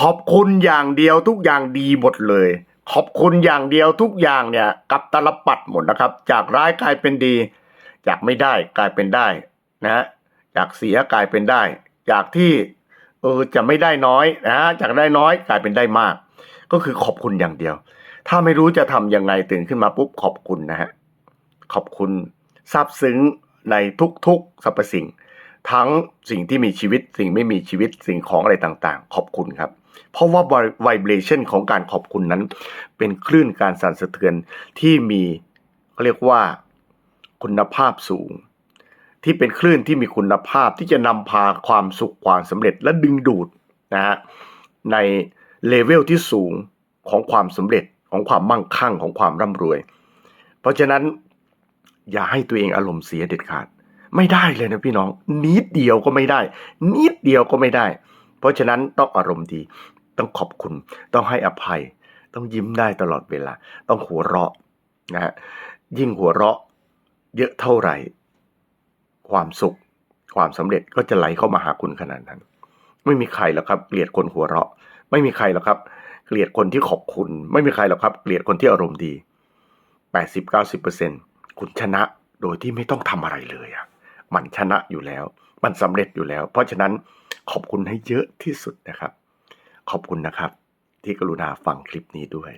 ขอบคุณอย่างเดียวทุกอย่างดีหมดเลย ขอบคุณอย่างเดียวทุกอย่างเนี่ยกับตลปัดหมดนะครับ จากร้ายกลายเป็นดี จากไม่ได้กลายเป็นได้นะฮะจากเสียกลายเป็นได้ จากที่เออจะไม่ได้น้อยนะฮะจากได้น้อยกลายเป็นได้มาก ก็คือขอบคุณอย่างเดียว ถ้าไม่รู้จะทำยังไงตื่นขึ้นมาปุ๊บขอบคุณนะฮะขอบคุณซาบซึ้งในทุกๆสรรพสิ่ง ทั้งสิ่งที่มีชีวิตสิ่งไม่มีชีวิตสิ่งของอะไรต่างๆ ขอบคุณครับ เพราะว่าไวเบรชันของการขอบคุณนั้น เป็นคลื่นการสั่นสะเทือนที่มีเขาเรียกว่าคุณภาพสูง ที่เป็นคลื่นที่มีคุณภาพที่จะนำพาความสุขความสำเร็จและดึงดูดนะฮะในเลเวลที่สูงของความสำเร็จของความมั่งคั่งของความร่ำรวย เพราะฉะนั้นอย่าให้ตัวเองอารมณ์เสียเด็ดขาด ไม่ได้เลยนะพี่น้อง นิดเดียวก็ไม่ได้ นิดเดียวก็ไม่ได้ เพราะฉะนั้นต้องอารมณ์ดี ต้องขอบคุณ ต้องให้อภัย ต้องยิ้มได้ตลอดเวลา ต้องหัวเราะนะฮะยิ่งหัวเราะ เยอะเท่าไหร่ ความสุข ความสำเร็จก็จะไหลเข้ามาหาคุณขนาดนั้น ไม่มีใครหรอกครับเกลียดคนหัวเราะ ไม่มีใครหรอกครับ เกลียดคนที่ขอบคุณ ไม่มีใครหรอกครับ เกลียดคนที่อารมณ์ดี 80-90%คุณชนะโดยที่ไม่ต้องทำอะไรเลยอะ มันชนะอยู่แล้ว มันสำเร็จอยู่แล้ว เพราะฉะนั้นขอบคุณให้เยอะที่สุดนะครับ ขอบคุณนะครับ ที่กรุณาฟังคลิปนี้ด้วย